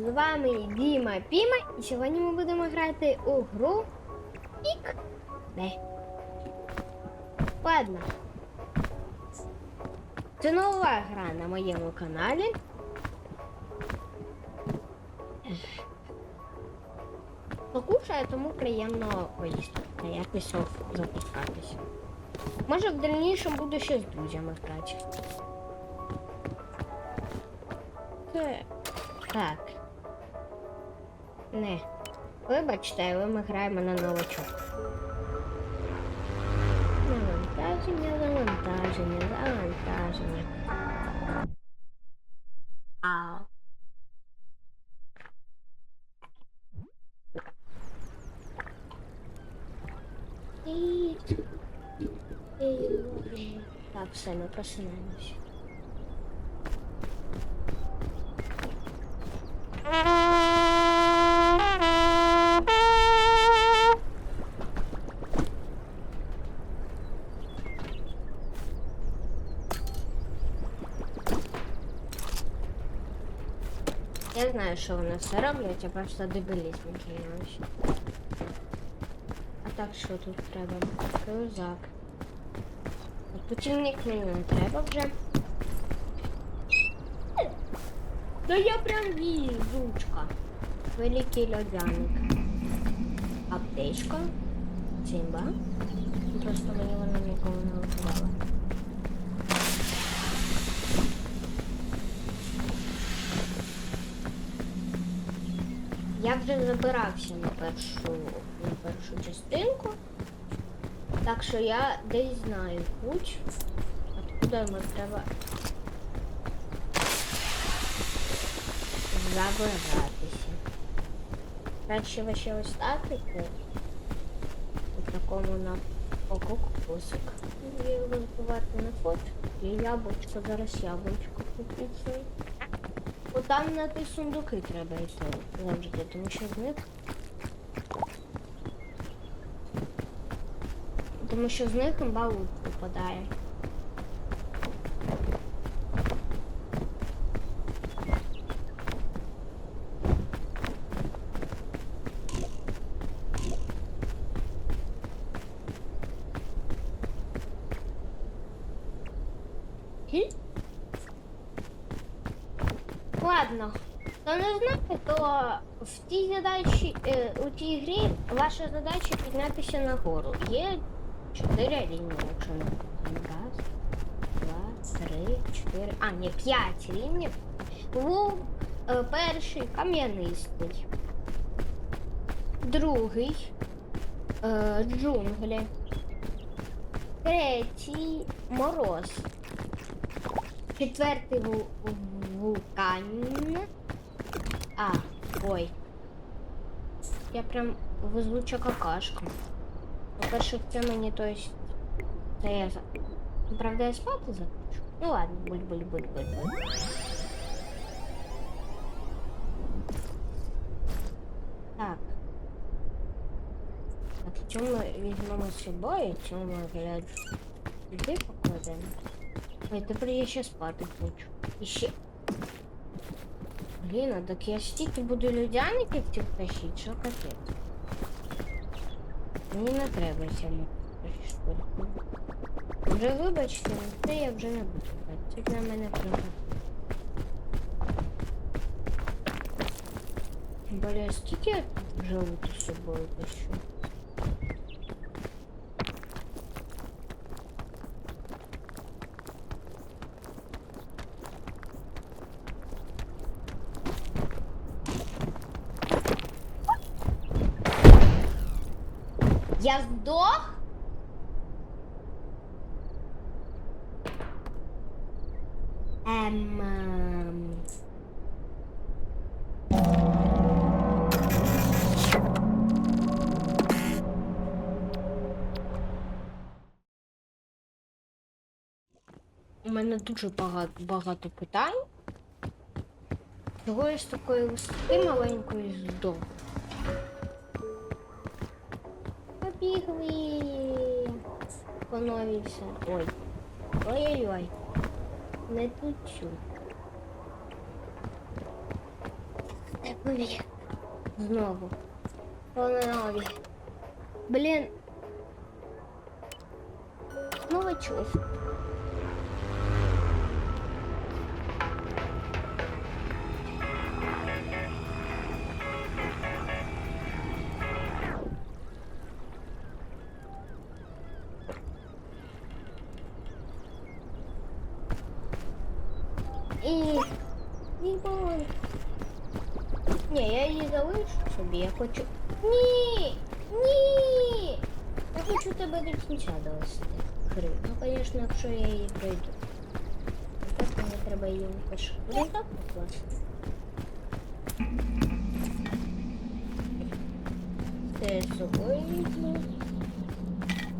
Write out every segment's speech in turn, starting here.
З вами Діма Піма, і сьогодні ми будемо грати у гру Пік. Не. Ладно. Це нова гра на моєму каналі. Покушаю, тому приємно поїсти. А я пішов запускатися. Може в дальнішому буду ще з друзями грати. Так. Не. Вибачте, але ми граємо на новачок. Завантаження, завантаження, завантаження. А. І... І... Так, все, ми просинаємося. Що вони все роблять, я просто дебілізм кинулась. А так що тут треба? Крузак. Путівник мені не треба вже. Да я прям візучка. Великий льодяник. Аптечка. Цимба. Просто мені вона ніколи не готувала. Я вже забирався на першу, на першу частинку. Так що я десь знаю путь, откуда ми треба забиратися. Краще вообще ось так іти. У такому на ококосик. І розбивати на фот. І яблучко, зараз яблучко купити. От там на ті сундуки треба йти завжди, тому що з. Тому що з них балут випадає. Хм? Ладно. Хто не знає, то в тій задачі, е, у тій грі ваша задача піднятися нагору. Є чотири рівні, якщо не. Раз, два, три, чотири. А, ні, п'ять рівнів. Був е, перший кам'янистий. Другий е, джунглі. Третій мороз. Четвертий вул- вулкан. А, ой. Я прям везуча какашка. По-перше, це мені, то есть... Це я за... Правда, я спати захочу? Ну ладно, буль-буль-буль-буль-буль. Так. Так, що ми візьмемо з собою, цьому ми гляд... Сюди покладемо. Ой, тепер я ще спати хочу. І ще. Блін, а так я стільки буду людяників цих тащить, що капець. Мені не треба сьогодні. Вже вибачте, це я вже не буду брати. Це для мене треба. Бля, скільки я вже луту з собою тащу? Я сдох? Эм... эм. У мене дуже багато, багато питань. Чого я з такої висоти маленької здох? Побігли. Поновився. Ой. Ой-ой-ой. Не тучу. Е, Ой, знову. Нові. Блін. Знову чув. І... Бой. Ні, я її залишу собі, я хочу. Ні! Ні! Я хочу тебе до кінця довести. Гри. Ну, звісно, якщо я її пройду. Так мені треба її випишу. Блін, так з собою візьму.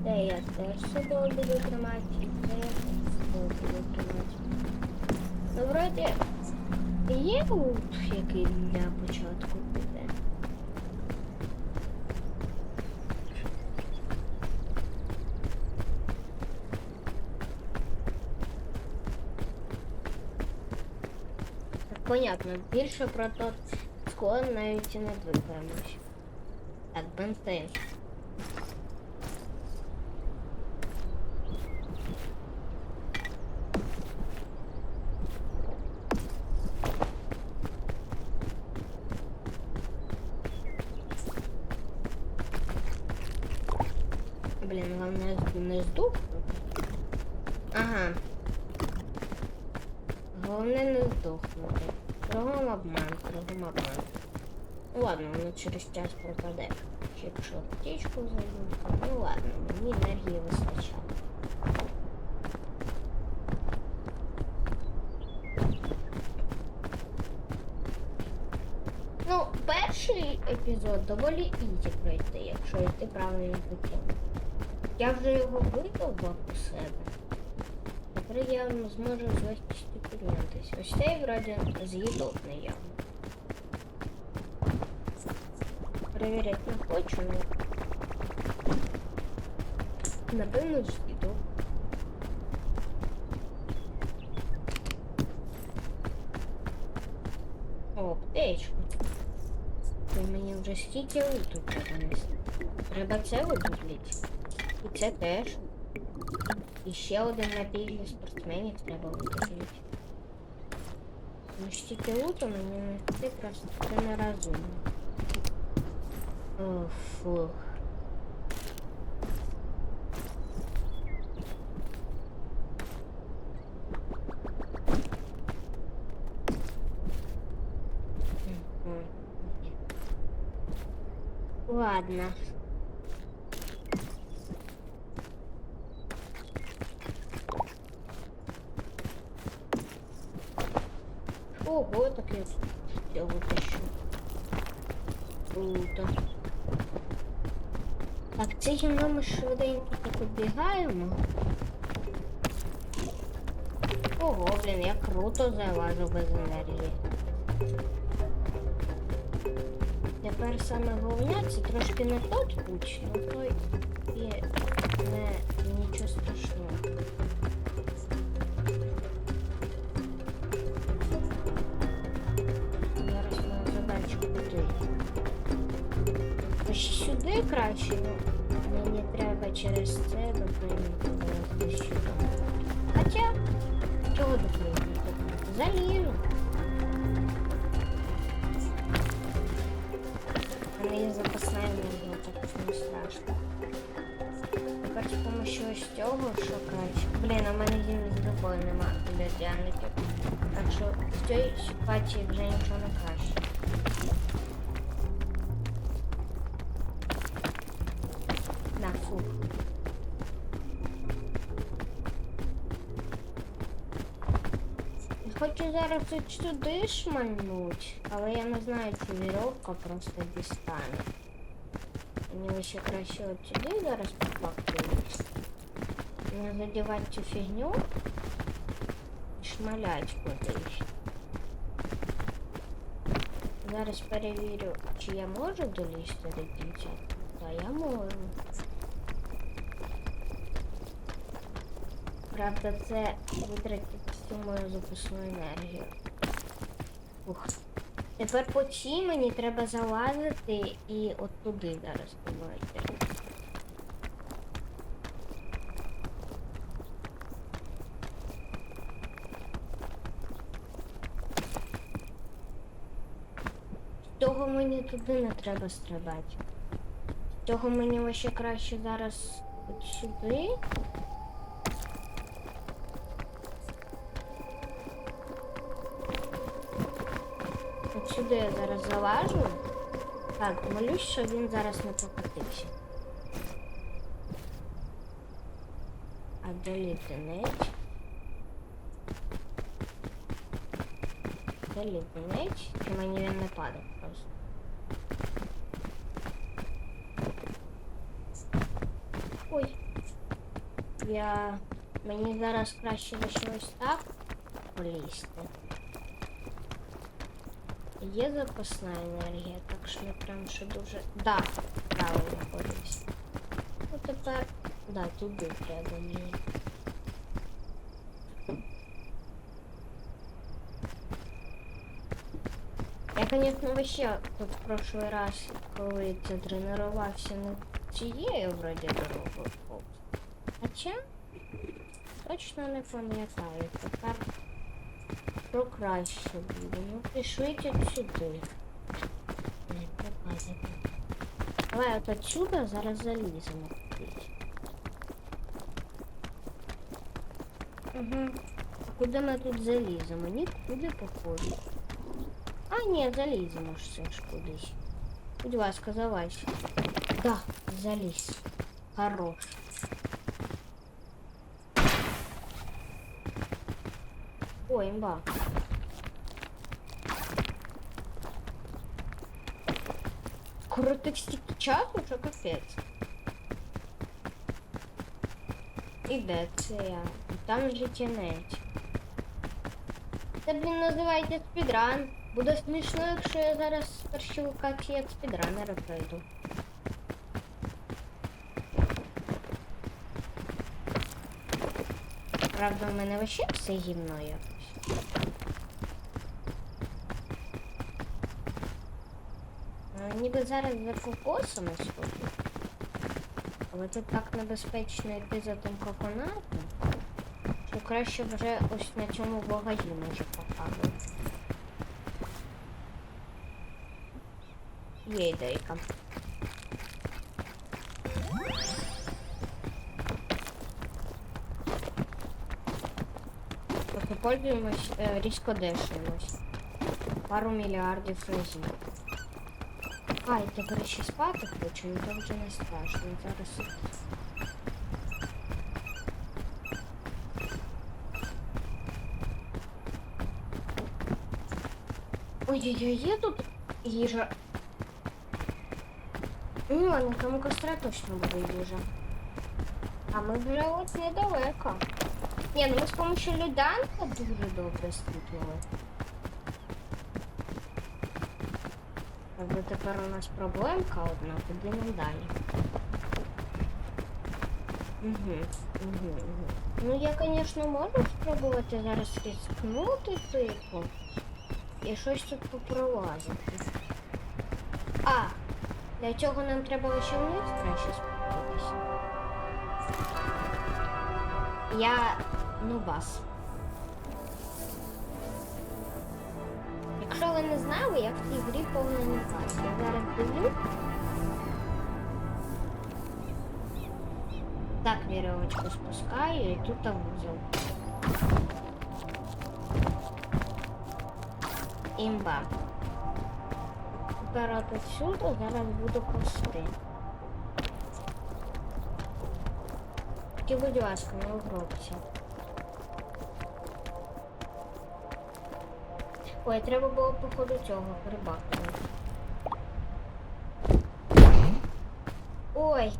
Це я теж з собою буду тримати. Це я теж з собою буду тримати. Ну, вроді, є лут, який для початку піде. Так, понятно, більше про тот склон навіть не виконаєш. Так, бензин. Блін, головне не здохнути. Ага. Головне не здохнути. Кругом обман, кругом обман. Ну ладно, воно через час пропаде. Ще аптечку зайду. Ну ладно, мені енергії вистачало. Ну, перший епізод доволі ізі пройти, якщо йти правильним путем. Я вже його видовбав у себе. Тепер я зможу з легкістю піднятися. Ось цей вроді з'їдобний явно. Перевіряти не хочу, але... Напевно, з'їду. О, аптечку. Ти мені вже стільки луту принесли. Треба це видублити. І це теж. І ще один напій для спортсменів треба видублити. Ну стільки луту мені не це просто це нерозумно. О, фух. Мгм. Ладно. Ого, так я я вытащу. Круто. Так, це гімно ми швиденько так обігаємо. Ого, блін, я круто залажу без енергії. Тепер саме головне це трошки не тот путь, але той є не нічого страшного. сюди краще, ну мені треба через це доприйняти сюди. Хоча, чого доприйняти? Залізу. У мене є запасна енергія, також не страшно. Тепер з помощью ось цього, що краще. Блін, а в мене їм з другої нема ледяників. Так що в цій ситуації вже нічого не краще. Хочу зараз от сюди шмальнуть, але я не знаю, чи вірьовка просто дістане. Мені ще краще от сюди зараз попактують. Не задівати цю фігню шмалять кудись. Зараз перевірю, чи я можу долізти до кінця. Та я можу. Правда, це витратить мою запасну енергію. Ух. Тепер по цій мені треба залазити і от туди зараз. З Того мені туди не треба стрибати. Того мені ще краще зараз от сюди. От сюди я зараз залажу. Так, молюсь, що він зараз не покотився. А доліти нить. Доліти нить. Чи мені він не падав просто. Ой. Я... Мені зараз краще лише ось так полізти. Є запасна енергія, так що не прям що дуже. Да, правильно ходився. Ну тепер. Да, туди треба мені. Я, конечно, вообще тут в прошлый раз, коли це тренувався не цією вроді дорогою. Хоча точно не пам'ятаю. Тепер що краще буде. Ну пішліть от сюди. Не пропадете. Давай от отсюда зараз заліземо. Угу. А куди ми тут заліземо? Нікуди походу. А, ні, заліземо ж все ж кудись. Будь ласка, залазь. Да, заліз. Хорош. Ой, имба. Крутих стільки часу, що капець. І де це я? Там же тянець. Це, блін, називається спідран. Буде смішно, якщо я зараз перші локації як спідранера пройду. Правда, в мене вообще все гімно якось. Ну, ніби зараз за кокосами схожу. Але тут так небезпечно йти за тим коконатом, що краще вже ось на цьому вагаї може показувати. Є ідейка. Пользуємось, е, різко дешуємось. Пару мільярдів разів. А, і тепер ще спати хочу, ну то вже не страшно. Зараз. Ой-ой-ой, є тут їжа. Ну, ладно, тому костра точно буде їжа. А ми вже от недалеко. Ні, ну ми з помощью люданка дуже добре стрітнули. Правда, тепер у нас проблемка одна, нам далі. Угу, угу, угу. Ну я, звісно, можу спробувати зараз ризикнути, типу. І щось тут попровазити. А, для цього нам треба ще вниз краще спуститися. Я нубас. Якщо ви не знали, я в цій грі нубас. Я зараз дивлюсь. Так, вірьовочку спускаю і тут вузол. Імба. Тепер от отсюди зараз буду кости. Тільки, будь ласка, не угробся. Ой, треба було походу цього рибакувати. Ой.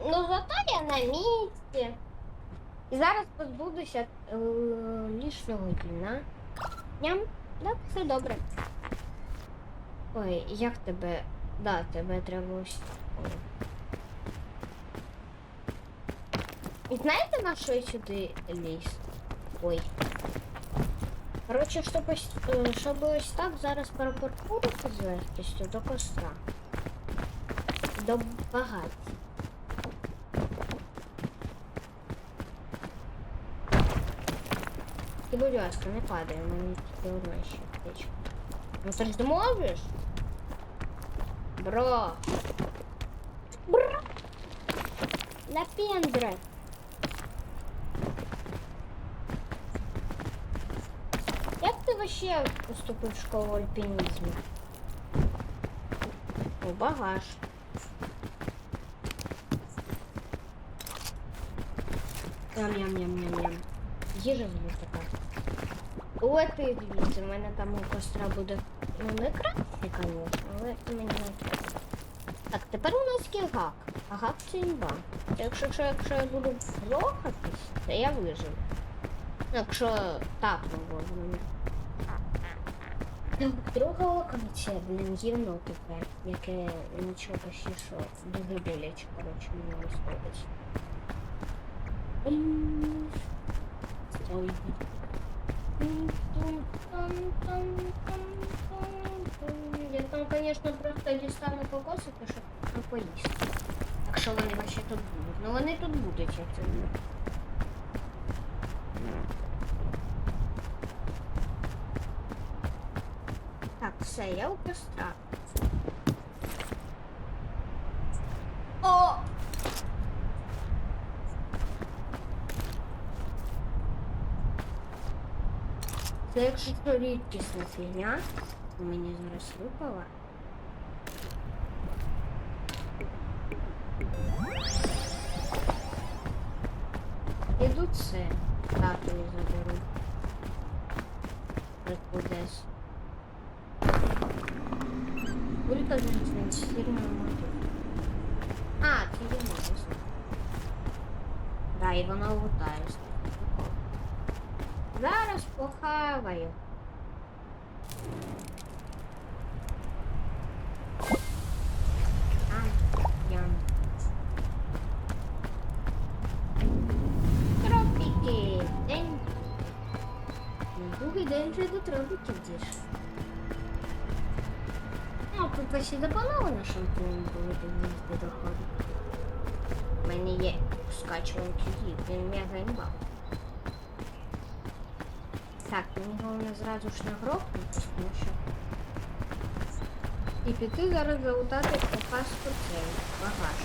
Ну зато я на місці. І зараз позбудуся е, лишнього дня. Ням, да, все добре. Ой, як тебе. Да, тебе треба ось. І знаєте на що я сюди ліз? Ой. Коротше, щоб ось, е, щоб ось так зараз перепаркурити з легкістю до костра. До багаття. І, будь ласка, не падай, у мене тільки одна ще аптечка. Ну ти ж зможеш? Бро. Бро. Лапендра. Ти поступив в школу альпінізму? О, багаж. Ням-ням-ням-ням-ням. Їжа звук така. Лети звідси, в мене там у костра буде. Ну не краще, звісно, але мені не треба. Так, тепер у нас є гак. А гак це імба. Якщо, якщо, якщо я буду рохатись, то я виживу. Якщо так не можу. Локація, блін, гівно тепер, яке нічого почти що дуже боляче, коротше, мені виходить. М, Стой. Я там, конечно, просто дістану покосити, щоб поїсти. Якщо вони вообще тут будуть. Ну вони тут будуть, я це знаю. Так, все, я у костра. О! Це якщо що рідкісна фігня, мені зараз випала. І воно лутає. Зараз похаваю. Тропіки. День. Другий день вже до тропіків дійшов. Ну, тут почти до половини шампунь місця доходить. У мене є скачувач її, він мега імба. Так, мені головне зразу ж нагрохнутися, тому що. І піти зараз залутати опаску цей багаж.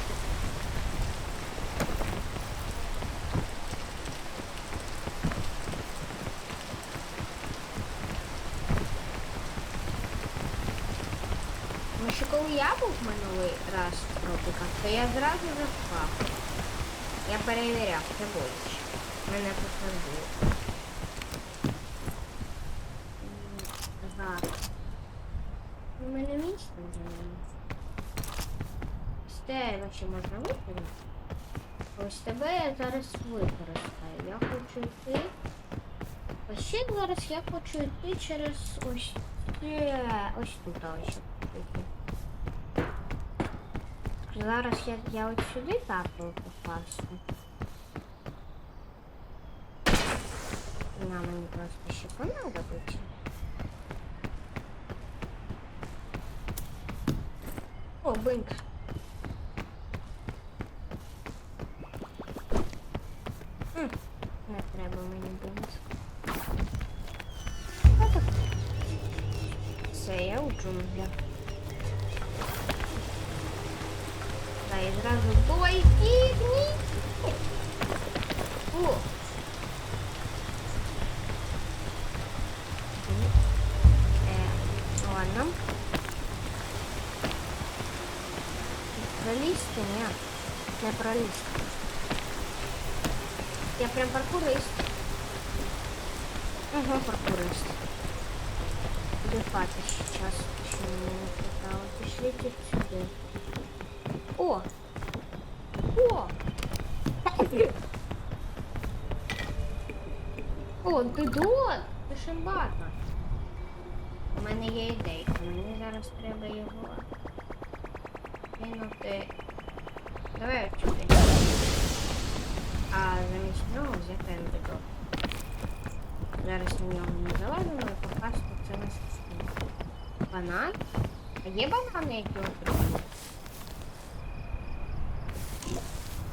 Тому що коли я був минулий раз в тропіках, то я зразу впав. Я перевіряв, це боляче. Мене тут не було. У мене місце вже немає. З ще можна виконати. Ось тебе я зараз використаю. Я хочу йти. А ще зараз я хочу йти через ось це, ось тут ось. Зараз я, я от сюди тапаю попасти. Вона мені просто еще понадобиться. О, бинк. Пролізти? Ні. Не пролізти. Я прям паркурист. Ага, паркурист. Дефати сейчас еще не хватало. Пришлите сюда. О! О! О, Дидон! Ти шимбата. У мене є ідейка. Мені зараз треба його кинути. Давай сюди. А замість нього взяти антидот. Зараз на нього не залазимо і покласти це на систему. Банан? А є банани, які отримали?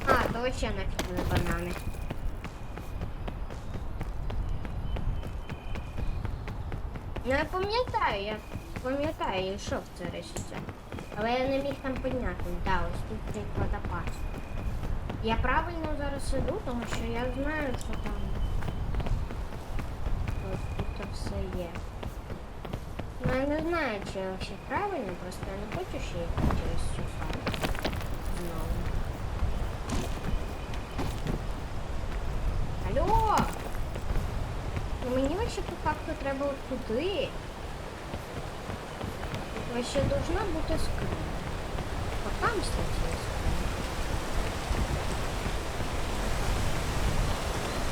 А, то ще нафіг не банани. Ну я пам'ятаю, я пам'ятаю, я йшов це решиться. Але я не міг там підняти. Да, ось тут цей водопад. Я правильно зараз іду, тому що я знаю, що там ось тут все є. Ну я не знаю, чи я ще правильно, просто я не хочу ще їхати через цю фабрику. Знову. Алло! Ну мені вообще по факту треба туди. Вообще должна бути скрина. А там, кстати, є скрина.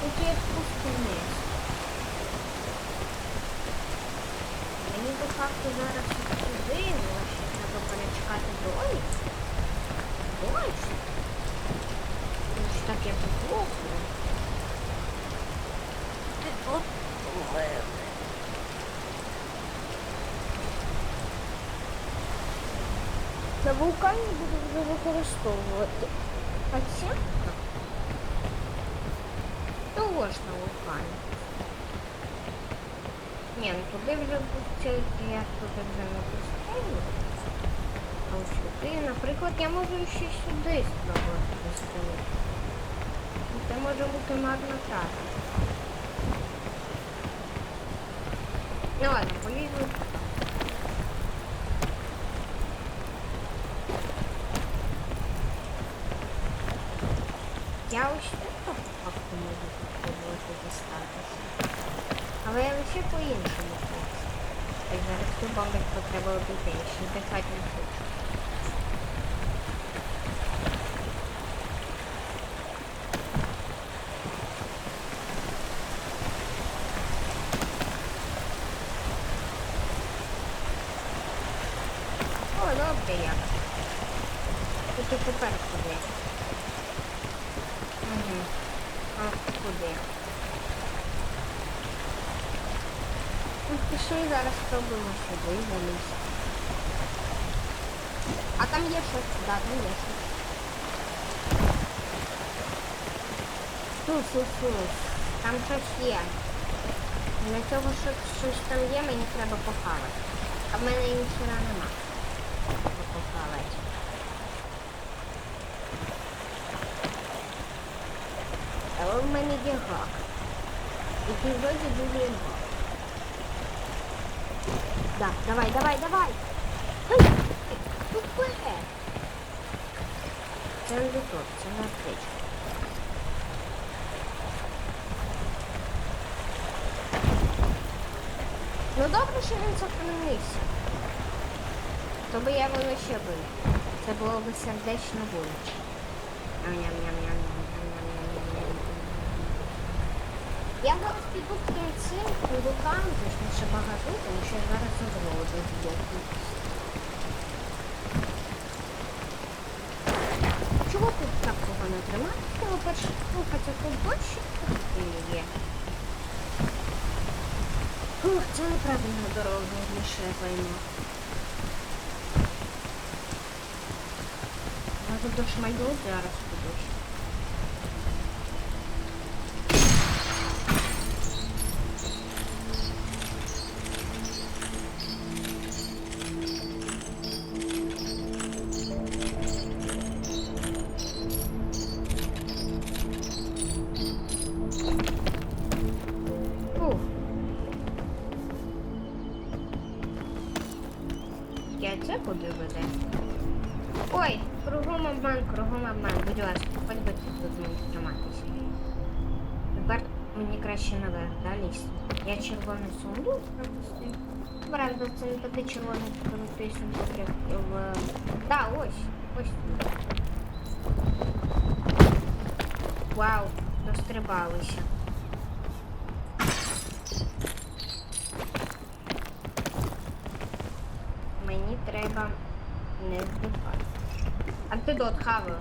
Тут є пустыня. Мені по факту зараз сюди, але ще треба перечекати долі. Дольше. Тому що так я поплоху. Ти от На вулкані буду вже використовувати. А це? Того ж на вулкані. Ні, ну туди вже пустити, я туди вже не пустив. А ось сюди, наприклад, я можу ще сюди спробувати пустити. Це може бути марна трата. Ну ладно, полізу. Я ось тут по факту можу спробувати дістатися. Але я лише по-іншому хочу. Так зараз цю бомбочку треба обійти, я ще дихати не хочу. О, добре як. Тільки тепер куди? Угу. А куди? Пішли зараз спробуємо сюди залізти. А там є щось, да, там є щось. Фу-фу-фу. Там щось є. Для цього, що щось там є, мені треба похавати. А в мене ніхера нема. Щоб Похавати. Але в мене є гак. Який вроді дуже гак. Да, давай, давай, давай. Ой, тупе. Це лютор, це на аптечку. Ну добре, що він зупинився. То би я воно ще був. Це було б сердечно боляче. Ням-ням-ням-ням. Я зараз піду в кінці рукам, тож не ще багато, тому що я зараз знову збоку. Чого тут так погано триматися? По-перше, слухайте, тут дощ і є. Ух, це неправильно дорога, більше я пойму. Я тут дощ зараз. Червоний сундук пропустив. Правда, це не такий червоний крутий сундук, як в... Да, ось. Ось. Вау, дострибалися. Мені треба не здихати. Антидот хаваю.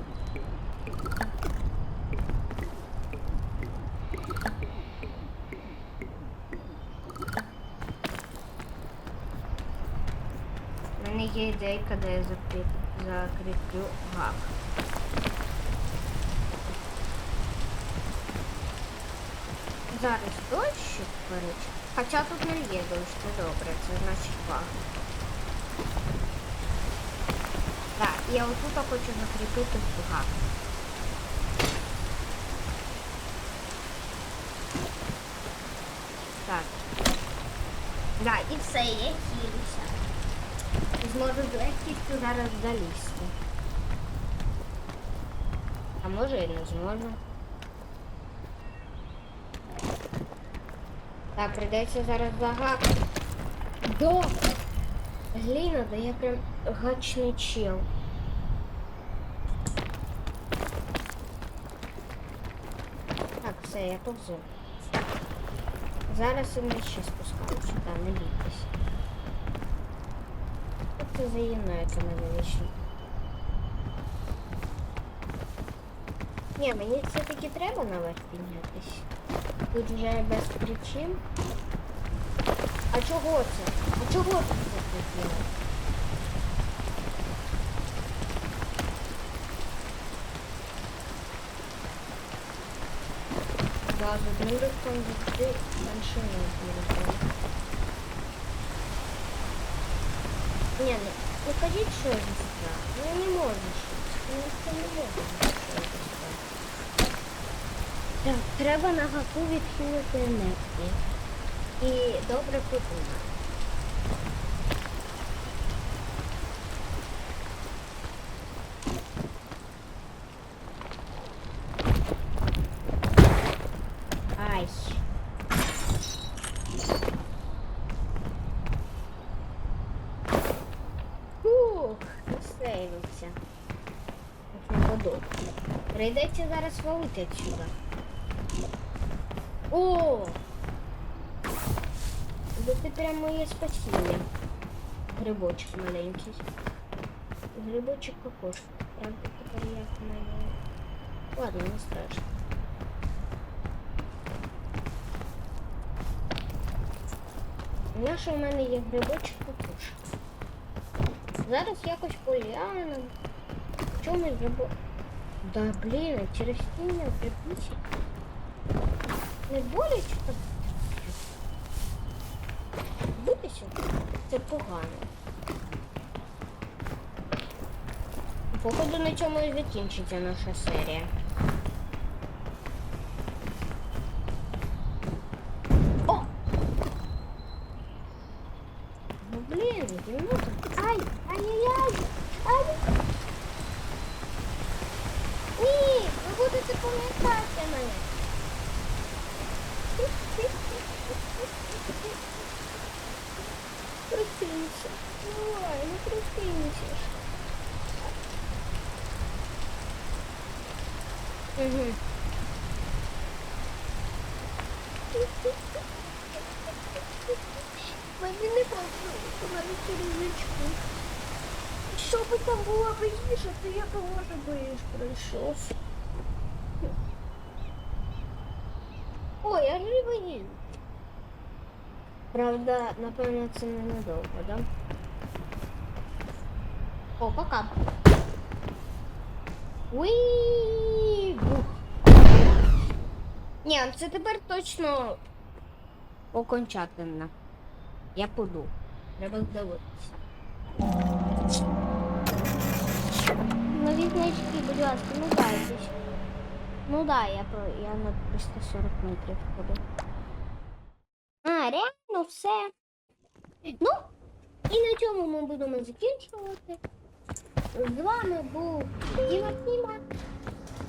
Є ідейка, де я закріп... закріплю гак. Зараз дощик, коротше. Хоча тут не є дощ, це добре, це значить баг. Так, я отут хочу закріпити гак. Так. Да, і все, хілюся. Зможу з легкістю зараз залізти. А може і не зможу. Так, прийдеться зараз загак. До! Гліна, да я прям гачний чел. Так, все, я повзу. Зараз і нижче спускаюся, та не бійтесь. Це за єно, яке? Ні, мені все-таки треба наверх піднятись. Тут вже без причин. А чого це? А чого тут це таке? Да, з одним рухом завжди меншину зробили. Ні, ну, ну кажіть, що зі страх. Ну не. Ну це не може. Так, треба на гаку відхилити енергію. І добре подумати. Прийдеться зараз валити отсюда. О! Да ти прям моє спасіння. Грибочок маленький. Грибочок кокошка. Правда, тепер як мене. Ладно, не страшно. Знаєш, у мене є грибочок кокошка. Зараз якось поляну. В чому грибо... Да блин, стіну припиці. Не боляче так? Битися? Це погано. Походу на цьому і закінчиться наша серія. О! Ну блін, єнота. Ай! Ай-яй-яй! Ай! Ні! Ви будете пам'ятати мене. Прокинься. Давай, ну прокинься. Угу. Мені не хочу говорити різочку. Що би там було б їжа, то я б може би прийшов. Ой, я живий їм. Правда, напевно, це ненадовго, да? О, пока. Бух. Ні, це тепер точно окончательно. Я піду. Треба здивитися. Нові значки, будь ласка, ну дайтесь. Ну да, я, про- я на 340 метрів ходу. А, реально все. Ну, і на цьому ми будемо закінчувати. З вами був Діма Тіма.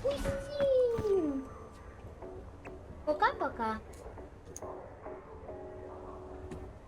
Усім. Пока-пока.